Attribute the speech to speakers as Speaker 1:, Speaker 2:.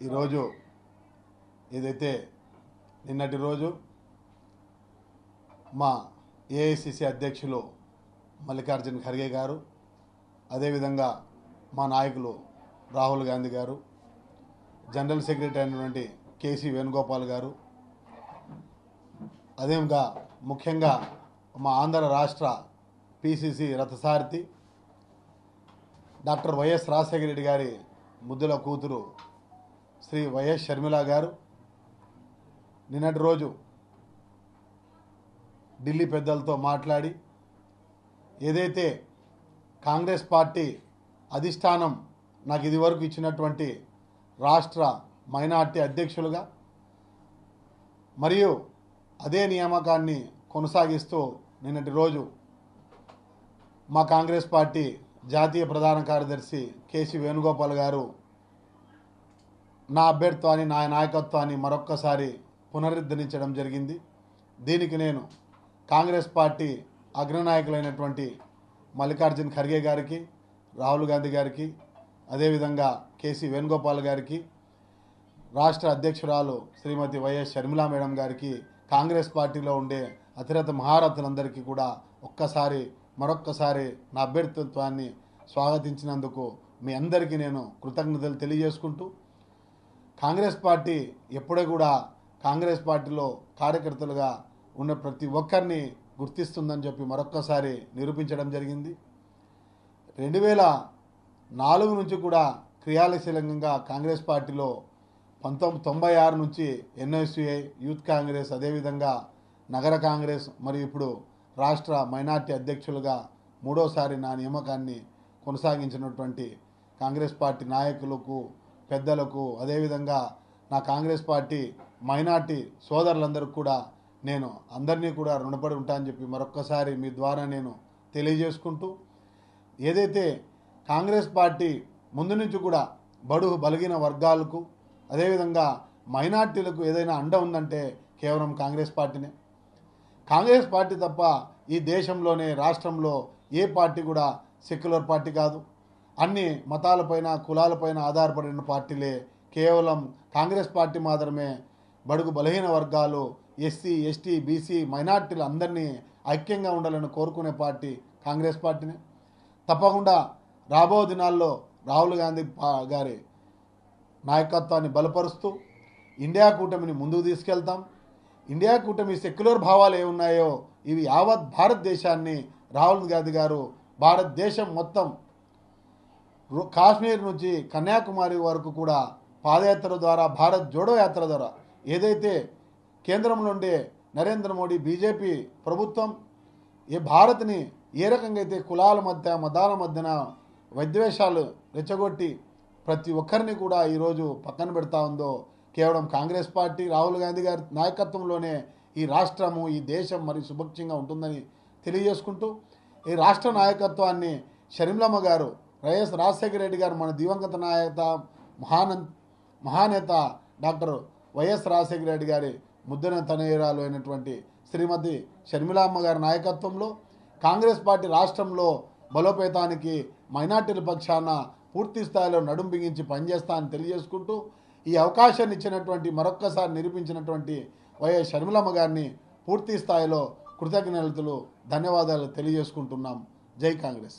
Speaker 1: ఈరోజు ఏదైతే నిన్నటి రోజు మా ఏఐసిసి అధ్యక్షులు మల్లికార్జున ఖర్గే గారు అదేవిధంగా మా నాయకులు రాహుల్ గాంధీ గారు జనరల్ సెక్రటరీ అయినటువంటి కేసీ వేణుగోపాల్ గారు అదేవిధంగా ముఖ్యంగా మా ఆంధ్ర రాష్ట్ర పిసిసి రథసారథి డాక్టర్ వైఎస్ రాజశేఖర రెడ్డి గారి ముద్దుల కూతురు శ్రీ వైఎస్ షర్మిల గారు. నిన్నటి రోజు ఢిల్లీ పెద్దలతో మాట్లాడి ఏదైతే కాంగ్రెస్ పార్టీ అధిష్టానం నాకు ఇదివరకు ఇచ్చినటువంటి రాష్ట్ర మైనార్టీ అధ్యక్షులుగా మరియు అదే నియామకాన్ని కొనసాగిస్తూ నిన్నటి రోజు మా కాంగ్రెస్ పార్టీ జాతీయ ప్రధాన కార్యదర్శి కేసీ వేణుగోపాల్ గారు నా అభ్యర్థిత్వాన్ని నా నాయకత్వాన్ని మరొక్కసారి పునరుద్ధరించడం జరిగింది. దీనికి నేను కాంగ్రెస్ పార్టీ అగ్రనాయకులైనటువంటి మల్లికార్జున్ ఖర్గే గారికి రాహుల్ గాంధీ గారికి అదేవిధంగా కేసీ వేణుగోపాల్ గారికి రాష్ట్ర అధ్యక్షురాలు శ్రీమతి వైఎస్ షర్మిలా మేడం గారికి కాంగ్రెస్ పార్టీలో ఉండే అతిరథ మహారథులందరికీ కూడా ఒక్కసారి మరొక్కసారి నా అభ్యర్థిత్వాన్ని స్వాగతించినందుకు మీ అందరికీ నేను కృతజ్ఞతలు తెలియజేసుకుంటూ కాంగ్రెస్ పార్టీ ఎప్పుడూ కూడా కాంగ్రెస్ పార్టీలో కార్యకర్తలుగా ఉన్న ప్రతి ఒక్కరిని గుర్తిస్తుందని చెప్పి మరొక్కసారి నిరూపించడం జరిగింది. రెండు వేల నాలుగు నుంచి కూడా క్రియాశీలంగా కాంగ్రెస్ పార్టీలో పంతొమ్మిది తొంభై ఆరు నుంచి ఎన్ఎస్యుఐ యూత్ కాంగ్రెస్ అదేవిధంగా నగర కాంగ్రెస్ మరియు ఇప్పుడు రాష్ట్ర మైనార్టీ అధ్యక్షులుగా మూడోసారి నా నియామకాన్ని కొనసాగించినటువంటి కాంగ్రెస్ పార్టీ నాయకులకు పెద్దలకు అదేవిధంగా నా కాంగ్రెస్ పార్టీ మైనార్టీ సోదరులందరికీ కూడా నేను అందరినీ కూడా రుణపడి ఉంటానని చెప్పి మరొక్కసారి మీ ద్వారా నేను తెలియజేసుకుంటూ ఏదైతే కాంగ్రెస్ పార్టీ ముందు నుంచి కూడా బడుగు బలిగిన వర్గాలకు అదేవిధంగా మైనార్టీలకు ఏదైనా అండ ఉందంటే కేవలం కాంగ్రెస్ పార్టీనే. కాంగ్రెస్ పార్టీ తప్ప ఈ దేశంలోనే రాష్ట్రంలో ఏ పార్టీ కూడా సెక్యులర్ పార్టీ కాదు. అన్ని మతాలపైన కులాలపైన ఆధారపడిన పార్టీలే. కేవలం కాంగ్రెస్ పార్టీ మాత్రమే బడుగు బలహీన వర్గాలు ఎస్సీ ఎస్టీ బీసీ మైనార్టీలు అందరినీ ఐక్యంగా ఉండాలని కోరుకునే పార్టీ కాంగ్రెస్ పార్టీనే. తప్పకుండా రాబో దినాల్లో రాహుల్ గాంధీ పా- గారి నాయకత్వాన్ని బలపరుస్తూ ఇండియా కూటమిని ముందుకు తీసుకెళ్తాం. ఇండియా కూటమి సెక్యులర్ భావాలు ఏమున్నాయో ఇవి యావత్ భారతదేశాన్ని రాహుల్ గాంధీ గారు భారతదేశం మొత్తం కాశ్మీర్ నుంచి కన్యాకుమారి వరకు కూడా పాదయాత్ర ద్వారా భారత్ జోడో యాత్ర ద్వారా ఏదైతే కేంద్రంలో ఉండే నరేంద్ర మోడీ బీజేపీ ప్రభుత్వం ఈ భారత్ని ఏ రకంగా అయితే కులాల మధ్య మతాల మధ్యన విద్వేషాలు రెచ్చగొట్టి ప్రతి ఒక్కరిని కూడా ఈరోజు పక్కన పెడతా ఉందో కేవలం కాంగ్రెస్ పార్టీ రాహుల్ గాంధీ గారి నాయకత్వంలోనే ఈ రాష్ట్రము ఈ దేశం మరి సుభక్షంగా ఉంటుందని తెలియజేసుకుంటూ ఈ రాష్ట్ర నాయకత్వాన్ని షర్మిలమ్మ గారు వైఎస్ రాజశేఖర రెడ్డి గారు మన దివంగత నాయత మహాన మహానేత డాక్టర్ వైఎస్ రాజశేఖర రెడ్డి గారి ముద్దన తనయురాలు అయినటువంటి శ్రీమతి షర్మిలామ్మ గారి నాయకత్వంలో కాంగ్రెస్ పార్టీ రాష్ట్రంలో బలోపేతానికి మైనార్టీల పక్షాన పూర్తి స్థాయిలో నడుం బిగించి పనిచేస్తా అని తెలియజేసుకుంటూ ఈ అవకాశాన్ని ఇచ్చినటువంటి మరొక్కసారి నిరూపించినటువంటి వైఎస్ షర్మిలమ్మ గారిని పూర్తి స్థాయిలో కృతజ్ఞతలు ధన్యవాదాలు తెలియజేసుకుంటున్నాం. జై కాంగ్రెస్.